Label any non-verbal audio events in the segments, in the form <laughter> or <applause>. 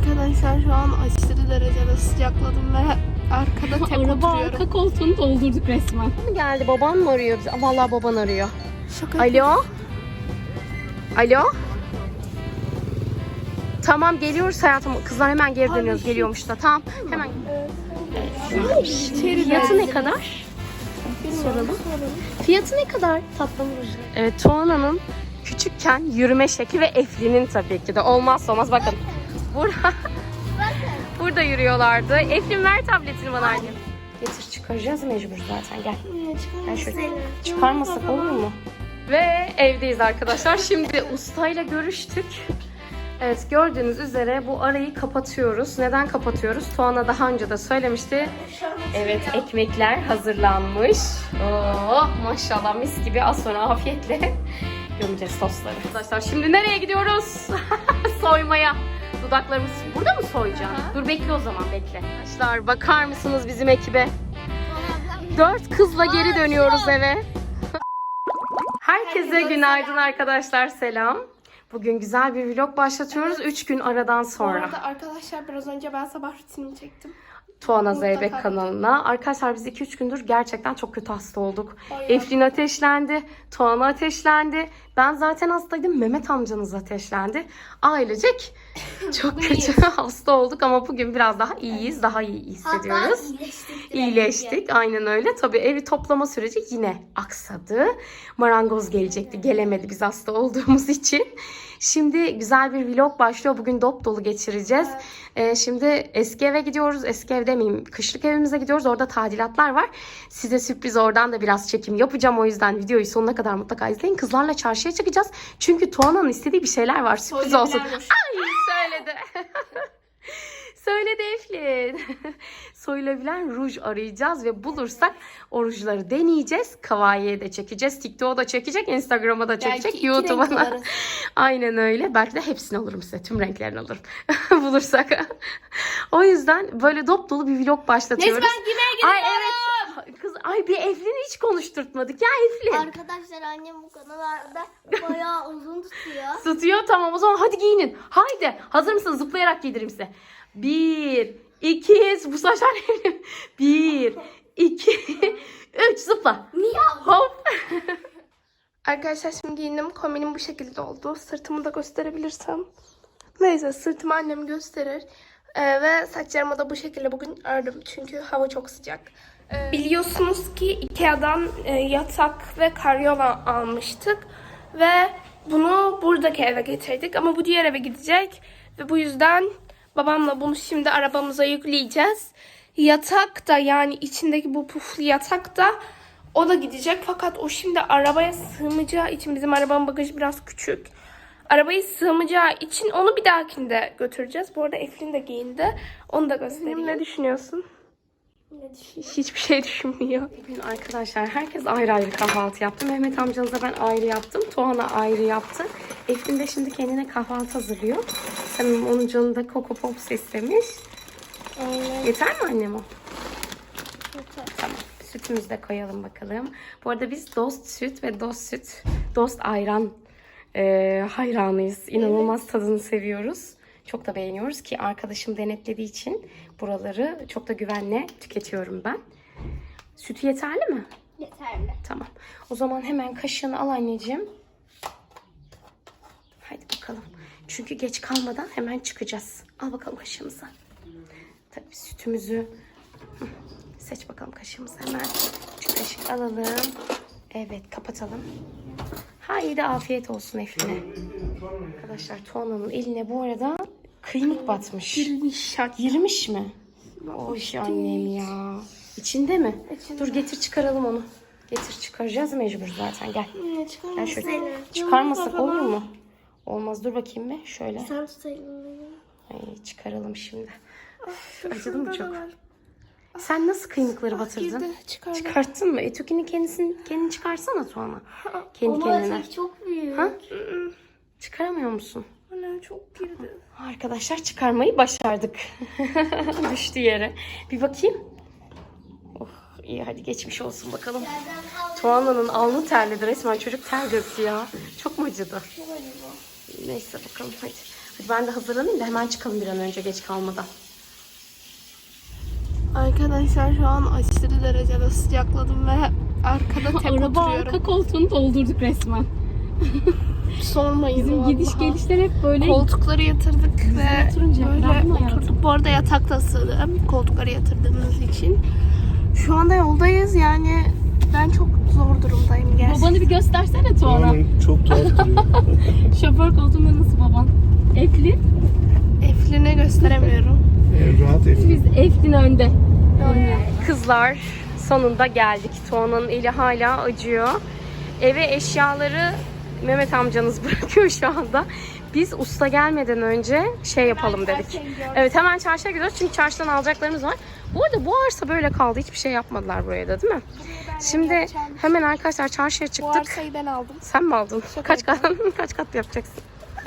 Arkadaşlar şu an aşırı derecede sıcakladım ve arkada <laughs> tek Araba oturuyorum. arka koltuğunu doldurduk resmen. Geldi baban mı arıyor bizi? Vallahi baban arıyor. Şaka Alo? Alo? Tamam geliyoruz hayatım. Kızlar hemen geri dönüyoruz. Geliyormuş da. Tamam. Hemen. Fiyatı ne kadar? Soralım. Fiyatı ne kadar tatlım? Evet Tuana'nın küçükken yürüme şekli ve Eflin'in tabii ki de olmazsa olmaz. Bakın. Burada, <laughs> burada yürüyorlardı. Eflin ver tabletini bana annem. Getir çıkaracağız mecbur zaten gel. Gel şöyle. Çıkarmasak olur mu? Ve evdeyiz arkadaşlar. Şimdi ustayla görüştük. Evet gördüğünüz üzere bu arayı kapatıyoruz. Neden kapatıyoruz? Tuana daha önce de söylemişti. Evet ekmekler hazırlanmış. Oh maşallah mis gibi az sonra afiyetle <laughs> gömeceğiz sosları. Arkadaşlar şimdi nereye gidiyoruz? <laughs> Soymaya. Dudaklarımız burada mı soyacağım? Dur bekle o zaman bekle. Arkadaşlar bakar mısınız bizim ekibe? Dört kızla geri dönüyoruz eve. Herkese günaydın arkadaşlar selam. Bugün güzel bir vlog başlatıyoruz. Üç gün aradan Bu sonra. arada arkadaşlar biraz önce ben sabah rutinimi çektim. Tuana. Zeybek kanalına. Arkadaşlar biz 2-3 gündür gerçekten çok kötü hasta olduk. Bayağı. Eflin ateşlendi, Tuana ateşlendi. Ben zaten hastaydım, Mehmet amcanız ateşlendi. Ailecek <laughs> çok kötü hasta olduk ama bugün biraz daha iyiyiz, daha iyi hissediyoruz. İyileştik, aynen öyle. Tabii evi toplama süreci yine aksadı. Marangoz gelecekti, gelemedi biz hasta olduğumuz <laughs> için. Şimdi güzel bir vlog başlıyor. Bugün dop dolu geçireceğiz. Ee, şimdi eski eve gidiyoruz. Eski ev demeyeyim. Kışlık evimize gidiyoruz. Orada tadilatlar var. Size sürpriz oradan da biraz çekim yapacağım. O yüzden videoyu sonuna kadar mutlaka izleyin. Kızlarla çarşıya çıkacağız. Çünkü Tuana'nın istediği bir şeyler var. Sürpriz olsun. Ay söyledi. <laughs> Söyledi Eflin. <laughs> Soyulabilen ruj arayacağız ve bulursak o rujları deneyeceğiz. Kavaiye de çekeceğiz. TikTok'a da çekecek. Instagram'a da çekecek. YouTube'a da. <laughs> Aynen öyle. Belki de hepsini alırım size. Tüm renklerini alırım. Bulursak. o yüzden böyle dop dolu bir vlog başlatıyoruz. Neyse ben yemeğe gidiyorum. Ay evet. Kız ay bir Eflin'i hiç konuşturtmadık ya Eflin. Arkadaşlar annem bu konularda bayağı <laughs> uzun tutuyor. Tutuyor tamam o zaman hadi giyinin. Haydi hazır mısınız zıplayarak giydireyim size. Bir, iki, bu saçlar. Bir, iki, <laughs> üç zıpla. Hop. <laughs> Arkadaşlar şimdi giyindim. Kombinim bu şekilde oldu. Sırtımı da gösterebilirsem. Neyse sırtımı annem gösterir. Ee, ve saçlarımı da bu şekilde bugün ördüm. Çünkü hava çok sıcak. Ee, Biliyorsunuz ki Ikea'dan e, yatak ve karyola almıştık. Ve bunu buradaki eve getirdik. Ama bu diğer eve gidecek. Ve bu yüzden babamla bunu şimdi arabamıza yükleyeceğiz. Yatak da yani içindeki bu puflu yatak da o da gidecek fakat o şimdi arabaya sığmayacağı için bizim arabanın bagajı biraz küçük. Arabaya sığmayacağı için onu bir dahakinde götüreceğiz. Bu arada Eflin de giyindi. Onu da göstereyim. Ne düşünüyorsun? Hiçbir şey düşünmüyor. Bugün arkadaşlar herkes ayrı ayrı kahvaltı yaptı. Mehmet amcanıza ben ayrı yaptım. Tuana ayrı yaptı. Eflin de şimdi kendine kahvaltı hazırlıyor. Sanırım onun canı da Coco Pops istemiş. Yeter mi annem o? Tamam. Sütümüzü de koyalım bakalım. Bu arada biz Dost süt ve Dost süt, Dost ayran e, hayranıyız. İnanılmaz tadını seviyoruz. Çok da beğeniyoruz ki arkadaşım denetlediği için buraları çok da güvenle tüketiyorum ben. Sütü yeterli mi? Yeterli. Tamam. O zaman hemen kaşığını al anneciğim. Haydi bakalım. Çünkü geç kalmadan hemen çıkacağız. Al bakalım kaşığımızı. Tabii sütümüzü seç bakalım kaşığımızı hemen. Şu kaşık alalım. Evet kapatalım. Haydi afiyet olsun Eflin'e. Arkadaşlar Tuana'nın eline bu arada kıymık batmış. Girmiş Girmiş mi? Oy annem ya. İçinde mi? Dur getir çıkaralım onu. Getir çıkaracağız mecbur zaten gel. Ne Gel şöyle. Çıkarmasak olur mu? Olmaz dur bakayım bir şöyle. Sen. Ay, çıkaralım şimdi. Üf, acıdı mı çok? Sen nasıl kıymıkları batırdın? Girdi çıkardım. Çıkarttın mı? Etukinin kendisini kendini çıkarsana Tuana. Kendi Ama kendine. çok büyük. Ha? Çıkaramıyor musun? Anne çok girdi. Arkadaşlar çıkarmayı başardık. <laughs> Düştü yere. Bir bakayım. Oh, iyi hadi geçmiş olsun bakalım. Tuana'nın alnı terledi resmen. Çocuk ter döktü ya. Çok mu acıdı? Neyse bakalım hadi. Hadi ben de hazırlanayım da hemen çıkalım bir an önce geç kalmadan. Arkadaşlar şu an aşırı derecede sıcakladım ve arkada <laughs> tek Araba oturuyorum. arka koltuğunu doldurduk resmen. <laughs> Sormayın Bizim gidiş gelişler hep böyle Koltukları yatırdık ve oturunca böyle oturduk. Bu arada yatakta sığdım koltukları yatırdığımız için. Şu anda yoldayız yani ben çok zor durumdayım gerçekten. Babanı bir göstersene. Doğan'ın çok tuhaf duruyor. <laughs> Şoför koltuğunda nasıl baban? Efli. Eflini gösteremiyorum. Ee, rahat et. Biz Eflin önde. Kızlar sonunda geldik. Tuana'nın eli hala acıyor. Eve eşyaları Mehmet amcanız <laughs> bırakıyor şu anda. Biz usta gelmeden önce şey yapalım dedik. Evet hemen çarşıya gidiyoruz çünkü çarşıdan alacaklarımız var. Bu arada bu arsa böyle kaldı. Hiçbir şey yapmadılar buraya da değil mi? Şimdi hemen arkadaşlar çarşıya Bu çıktık. arsayı ben aldım. Sen mi aldın? Kaç kat <laughs> kaç kat yapacaksın?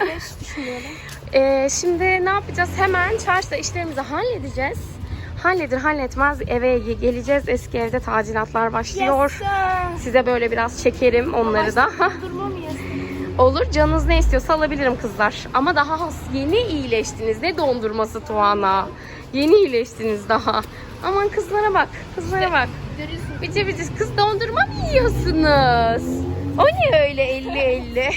Beş düşünüyorum. Ee, şimdi ne yapacağız? Hemen çarşıda işlerimizi halledeceğiz. Halledir halletmez eve geleceğiz. Eski evde tadilatlar başlıyor. Size böyle biraz çekerim onları da. Durma mı yesin? Olur canınız ne istiyorsa alabilirim kızlar. Ama daha has yeni iyileştiniz. Ne dondurması Tuana. Yeni iyileştiniz daha. Aman kızlara bak. Kızlara bak. Bici bici kız dondurma mı yiyorsunuz? O ne öyle elli elli?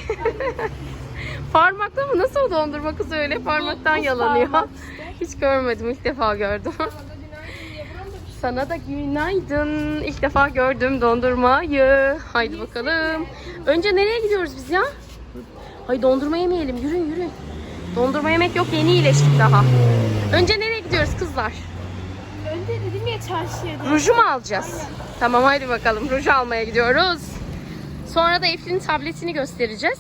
<laughs> Parmakta mı? Nasıl o dondurma kız öyle parmaktan yalanıyor? <laughs> Hiç görmedim. ilk defa gördüm. Sana da günaydın. İlk defa gördüm dondurmayı. Haydi bakalım. Önce nereye gidiyoruz biz ya? Hayır dondurma yemeyelim. Yürüyün yürüyün. Dondurma yemek yok. Yeni iyileştik daha. Önce nereye gidiyoruz kızlar? Önce dedim ya çarşıya. Ruju mu alacağız? Tamam haydi bakalım. Ruj almaya gidiyoruz. Sonra da Eflin'in tabletini göstereceğiz.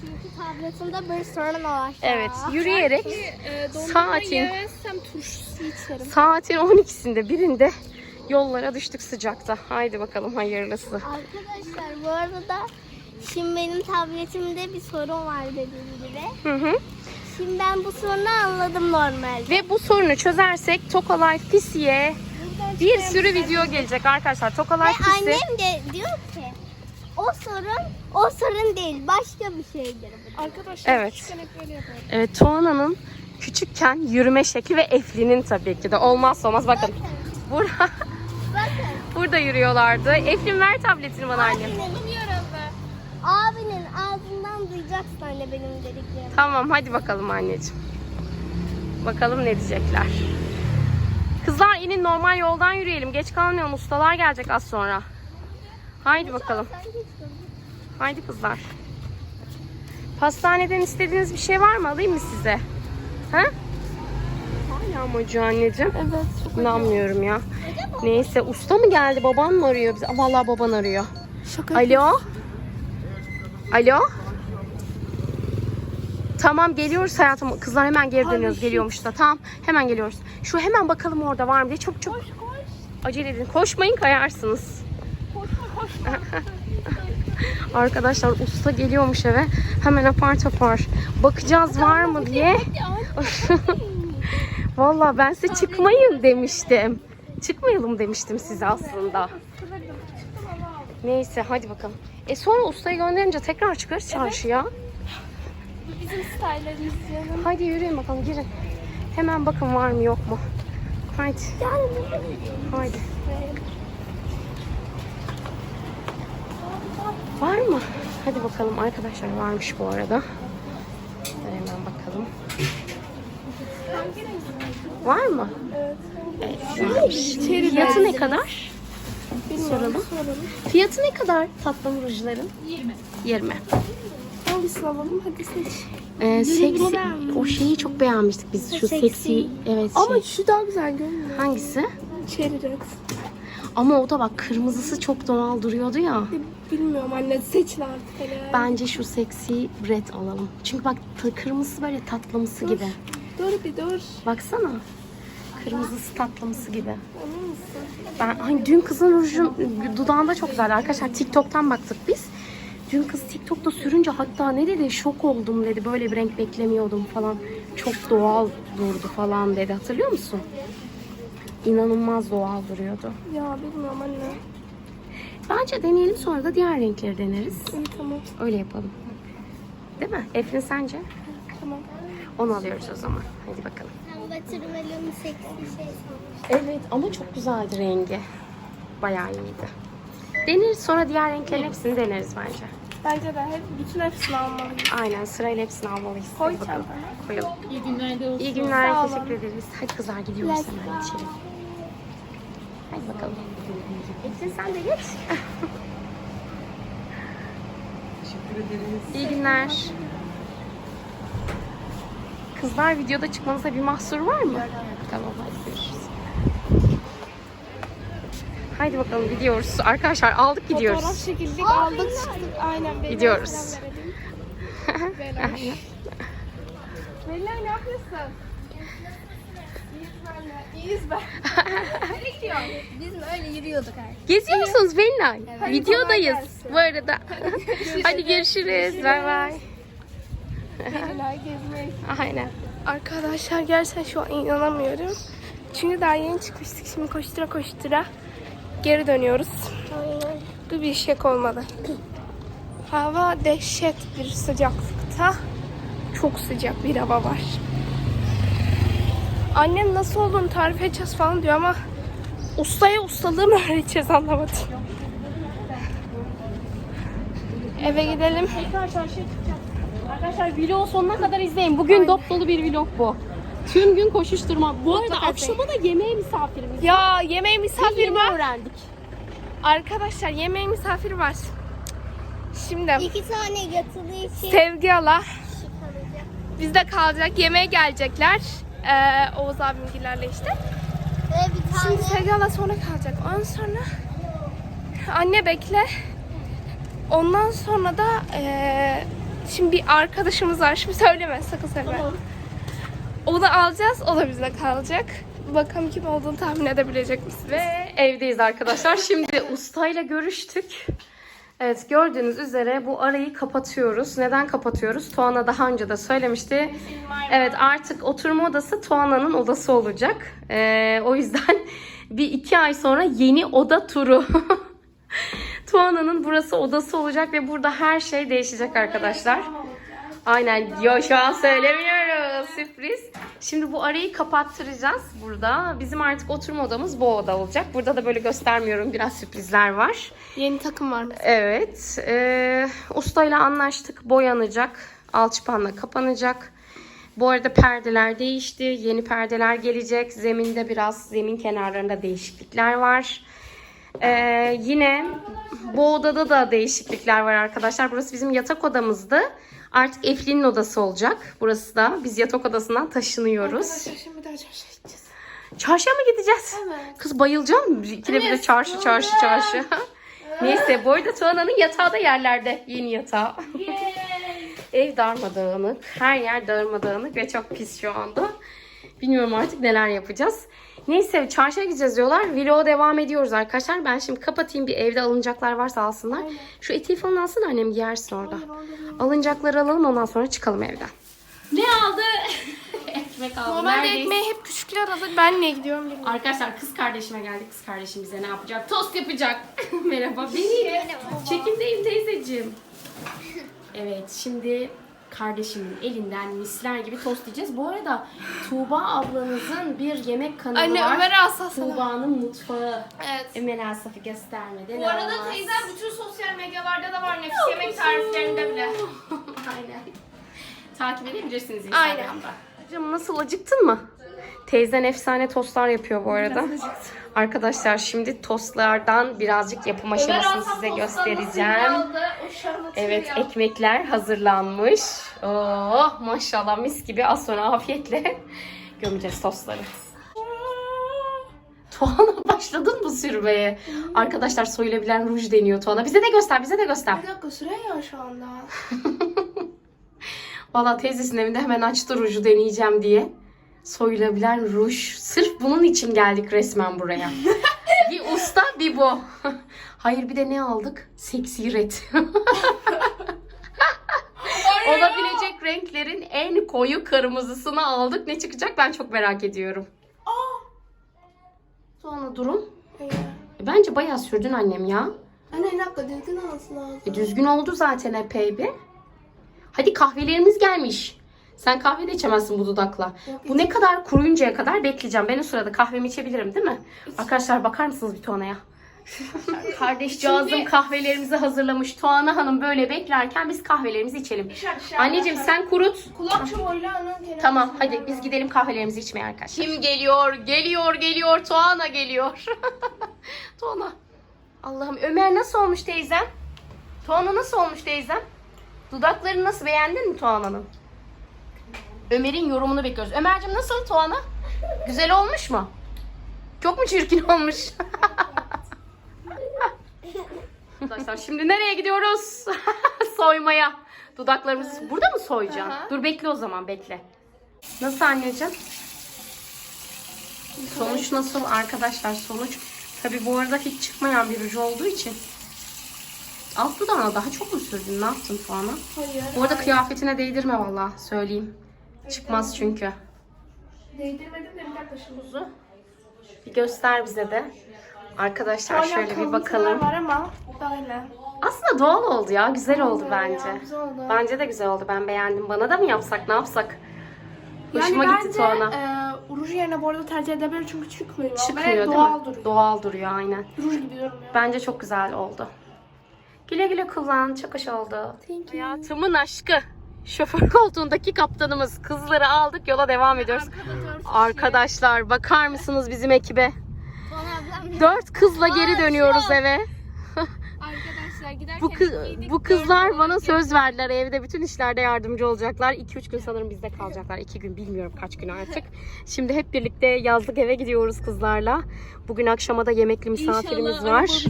Çünkü tabletimde bir sorun var. Evet yürüyerek E, Saatin. saatin 12'sinde birinde yollara düştük sıcakta. Haydi bakalım hayırlısı. Arkadaşlar bu arada şimdi benim tabletimde bir sorun var dediğim gibi. Hı hı. Şimdi ben bu sorunu anladım normalde. Ve bu sorunu çözersek Toka Life Pisi'ye bir sürü video gelecek arkadaşlar. Toka Ve Pisi. annem de diyor ki o sorun o sorun değil başka bir şeydir bu. Arkadaşlar Evet. küçükken hep böyle yapardım. Evet Tuana'nın küçükken yürüme şekli ve Eflin'in tabii ki de olmazsa olmaz. Bakın burada, Bakın <laughs> burada yürüyorlardı. Eflin ver tabletini bana annem. abinin, abinin ağzından duyacaksın anne benim dediklerimi. Tamam hadi bakalım anneciğim. Bakalım ne diyecekler. Kızlar inin normal yoldan yürüyelim. Geç kalmayalım. Ustalar gelecek az sonra. Haydi bakalım. Haydi kızlar. Pastaneden istediğiniz bir şey var mı? Alayım mı size? Ha? Hala mı acıyor anneciğim? Evet. İnanmıyorum ya. Neyse usta mı geldi? Baban mı arıyor bizi? Vallahi baban arıyor. şaka Alo? Alo? Tamam geliyoruz hayatım. Kızlar hemen geri dönüyoruz. Geliyormuş da. Tamam hemen geliyoruz. Şu hemen bakalım orada var mı diye. Çok çok acele edin. Koşmayın kayarsınız. <laughs> Arkadaşlar usta geliyormuş eve. Hemen apar topar. Bakacağız var mı diye. <laughs> Vallahi ben size çıkmayın demiştim. Çıkmayalım demiştim size aslında. Neyse hadi bakalım. E sonra ustayı gönderince tekrar çıkarız çarşıya. Bizim style'larımız canım. Hadi yürüyün bakalım girin. Hemen bakın var mı yok mu. Haydi. Haydi. Var mı? Hadi bakalım arkadaşlar varmış bu arada. Hemen bakalım. Var mı? Evet. varmış. Fiyatı ne kadar? Soralım. Fiyatı ne kadar tatlım rujların? 20. 20. Hangisini alalım? Hadi seç. Ee, seksi, beğendim. o şeyi çok beğenmiştik biz. Şu Seksi. seksi, evet Ama şey. şu daha güzel görünüyor. Hangisi? Cherry Red. Ama o da bak kırmızısı çok doğal duruyordu ya. Bilmiyorum anne seçin artık hele. Bence şu seksi red alalım. Çünkü bak ta- kırmızısı böyle tatlımsı gibi. Dur bir dur. Baksana. Kırmızısı tatlımsı gibi. Ben hani dün kızın rujun dudağında çok güzeldi arkadaşlar. TikTok'tan baktık biz. Dün kız TikTok'ta sürünce hatta ne dedi şok oldum dedi. Böyle bir renk beklemiyordum falan. Çok doğal durdu falan dedi. Hatırlıyor musun? İnanılmaz doğal duruyordu. Ya bilmiyorum anne. Bence deneyelim sonra da diğer renkleri deneriz. İyi tamam. Öyle yapalım. Değil mi? Eflin sence? Tamam. Onu alıyoruz o zaman. Hadi bakalım. Ben Watermelon seksi şey. Evet ama çok güzeldi rengi. Bayağı iyiydi. Deneriz sonra diğer renklerin hepsini deneriz bence. Bence de hep bütün hepsini almalıyız. Aynen sırayla hepsini almalıyız. Koy bakalım. çantana. Koyalım. İyi günlerde olsun. İyi günler. Sağ olun. Teşekkür ederiz. Hadi kızlar gidiyoruz hemen içeri. Hadi bakalım. Esin sen de geç. İyi günler. Kızlar videoda çıkmanıza bir mahsur var mı? Tamam hadi görüşürüz. Haydi bakalım gidiyoruz. Arkadaşlar aldık gidiyoruz. Fotoğraf çekildik aldık çıktık. Aynen. Beyler Gidiyoruz. selam verelim. Beyler. <laughs> Beyler ne yapıyorsun? İyiyiz ben de. İyiyiz ben. Nereye gidiyorsun? Biz mi öyle yürüyorduk artık? Geziyor musunuz Belinay? Videodayız bu arada. <laughs> Hadi görüşürüz. Bay bay. Aynen. Arkadaşlar gerçekten şu an inanamıyorum. Çünkü daha yeni çıkmıştık. Şimdi koştura koştura geri dönüyoruz. Bu bir şek olmadı. Hava dehşet bir sıcaklıkta. Çok sıcak bir hava var. Annem nasıl olduğunu tarif edeceğiz falan diyor ama ustaya ustalığımı <laughs> öğreteceğiz anlamadım. Eve gidelim. Tekrar çarşıya çıkacağız. Arkadaşlar vlog sonuna kadar izleyin. Bugün dop dolu bir vlog bu. Tüm gün koşuşturma. Bu arada akşama da yemeğe misafirimiz. Ya yemeğe misafir Yeni var. öğrendik. Arkadaşlar yemeğe misafir var. Şimdi İki tane yatılı için Sevgi ala kişi kalacak. bizde kalacak. Yemeğe gelecekler. Ee, Oğuz abimgilerle işte. Ve bir tane Şimdi Sevgi ala sonra kalacak. Ondan sonra anne bekle. Ondan sonra da ee, şimdi bir arkadaşımız var. Şimdi söyleme sakın söyleme. Onu alacağız. O da bizde kalacak. Bakalım kim olduğunu tahmin edebilecek misiniz? Ve evdeyiz arkadaşlar. Şimdi ustayla görüştük. Evet gördüğünüz üzere bu arayı kapatıyoruz. Neden kapatıyoruz? Tuana daha önce de söylemişti. Evet artık oturma odası Tuana'nın odası olacak. Ee, o yüzden <laughs> bir iki ay sonra yeni oda turu. <laughs> Tuana'nın burası odası olacak ve burada her şey değişecek arkadaşlar. Aynen. Yo şu an söylemiyoruz. Sürpriz. Şimdi bu arayı kapattıracağız burada. Bizim artık oturma odamız bu oda olacak. Burada da böyle göstermiyorum. Biraz sürprizler var. Yeni takım var. Evet. E, ustayla anlaştık. Boyanacak. Alçıpanla kapanacak. Bu arada perdeler değişti. Yeni perdeler gelecek. Zeminde biraz zemin kenarlarında değişiklikler var. E, yine bu odada da değişiklikler var arkadaşlar. Burası bizim yatak odamızdı. Artık Eflin'in odası olacak. Burası da biz yatak odasından taşınıyoruz. Arkadaşlar şimdi çarşıya gideceğiz. Çarşıya mı gideceğiz? Evet. Kız bayılacağım. İkide bir de çarşı çarşı çarşı. <laughs> Neyse bu arada Tuana'nın yatağı da yerlerde. Yeni yatağı. <laughs> Ev darmadağınık. Her yer darmadağınık ve çok pis şu anda. Bilmiyorum artık neler yapacağız. Neyse çarşıya gideceğiz diyorlar. Vloga devam ediyoruz arkadaşlar. Ben şimdi kapatayım bir evde alınacaklar varsa alsınlar. Şu eteği falan alsın annem giyersin orada. Alınacakları alalım ondan sonra çıkalım evden. Ne aldı? <laughs> Ekmek aldı. Normalde Neredeyiz? ekmeği hep küçükler alır. Ben niye gidiyorum bilmiyorum. Arkadaşlar kız kardeşime geldik. Kız kardeşim bize ne yapacak? Tost yapacak. <laughs> Merhaba. Beni çekimdeyim teyzeciğim. Evet şimdi kardeşimin elinden misler gibi tost yiyeceğiz. Bu arada Tuğba ablanızın bir yemek kanalı Anne var. Ömer'e alsasana. Tuğba'nın mutfağı. Evet. Ömer Asaf'ı göstermedi. Bu arada teyzem bütün sosyal medyalarda da var. Nefis yemek tariflerinde bile. <laughs> Aynen. Takip edebilirsiniz Aynen. Instagram'da. Canım nasıl acıktın mı? Teyzen efsane tostlar yapıyor bu arada. Arkadaşlar şimdi tostlardan birazcık yapım aşamasını size göstereceğim. Evet ekmekler hazırlanmış. Oh maşallah mis gibi az sonra afiyetle <laughs> gömeceğiz tostları. <laughs> Tuana başladın mı sürmeye? Arkadaşlar soyulabilen ruj deniyor Tuana. Bize de göster bize de göster. Bir dakika süre ya şu anda. <laughs> Valla teyzesinin evinde hemen açtı ruju deneyeceğim diye. Soyulabilen ruj. Sırf bunun için geldik resmen buraya. Bir usta bir bu. <laughs> Hayır bir de ne aldık? Seksi red. <laughs> Olabilecek renklerin en koyu kırmızısını aldık. Ne çıkacak ben çok merak ediyorum. Sonra durum. E, Bence bayağı sürdün annem ya. Anne bir dakika düzgün olması lazım. E, düzgün oldu zaten epey bir. Hadi kahvelerimiz gelmiş. Sen kahve de içemezsin bu dudakla. Bu ne kadar kuruyuncaya kadar bekleyeceğim. Ben o sırada kahvemi içebilirim değil mi? Arkadaşlar bakar mısınız bir Tuana'ya? <laughs> Kardeşcağızım kahvelerimizi hazırlamış. Tuana Hanım böyle beklerken biz kahvelerimizi içelim. Anneciğim sen kurut. Kulak çubuğuyla kenarı. Tamam hadi biz gidelim kahvelerimizi içmeye arkadaşlar. Kim geliyor? Geliyor geliyor. Tuana geliyor. <laughs> Tuana. Allah'ım Ömer nasıl olmuş teyzem? Tuana nasıl olmuş teyzem? Dudakları nasıl beğendin mi Tuana'nın? Ömer'in yorumunu bekliyoruz. Ömer'cim nasıl Tuana? Güzel olmuş mu? Çok mu çirkin olmuş? <laughs> Arkadaşlar şimdi nereye gidiyoruz? <laughs> Soymaya. Dudaklarımızı burada mı soyacağım? Dur bekle o zaman bekle. Nasıl anneciğim? Sonuç nasıl arkadaşlar? Sonuç tabi bu arada hiç çıkmayan bir ruj olduğu için. Alt dudağına daha çok mu sürdün? Ne yaptın Tuana? Hayır. Bu arada kıyafetine değdirme valla söyleyeyim. Çıkmaz çünkü. Değdirmedim de bir dakika şimdi. Bir göster bize de. Arkadaşlar Hala şöyle bir bakalım. var ama böyle. Aslında doğal oldu ya. Güzel oldu Ya, bence. güzel oldu. Bence de güzel oldu. Ben beğendim. Bana da mı yapsak? Ne yapsak? Hoşuma yani gitti bence, Tuana. E, ruj yerine bu arada tercih edebilir çünkü çıkmıyor. Çıkmıyor Ve değil doğal mi? duruyor. Doğal duruyor aynen. Ruj gibi durmuyor. Bence çok güzel oldu. Güle güle kullan. Çok hoş oldu. Hayatımın aşkı. Şoför <laughs> koltuğundaki kaptanımız. Kızları aldık yola devam ediyoruz. Arkadaşlar bakar mısınız bizim ekibe? Dört kızla geri dönüyoruz eve. Arkadaşlar giderken Bu, kız, bu kızlar bana söz verdiler evde bütün işlerde yardımcı olacaklar. 2-3 gün sanırım bizde kalacaklar. 2 gün bilmiyorum kaç gün artık. Şimdi hep birlikte yazlık eve gidiyoruz kızlarla. Bugün akşama da yemekli misafirimiz var.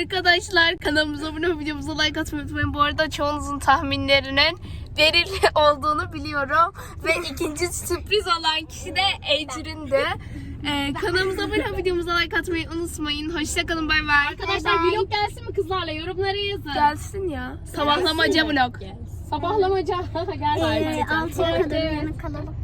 Arkadaşlar kanalımıza abone olup videomuza like atmayı unutmayın. Bu arada çoğunuzun tahminlerinin verili <laughs> olduğunu biliyorum. Ve ikinci sürpriz olan kişi de Ecrin'di. Ee, kanalımıza abone olup videomuza like atmayı unutmayın. Hoşçakalın bay bay. Arkadaşlar vlog gelsin mi kızlarla? Yorumlara yazın. Gelsin ya. Sabahlamaca vlog. Sabahlamaca. <laughs> Gel. Ee, altıya kadar uyanık kalalım.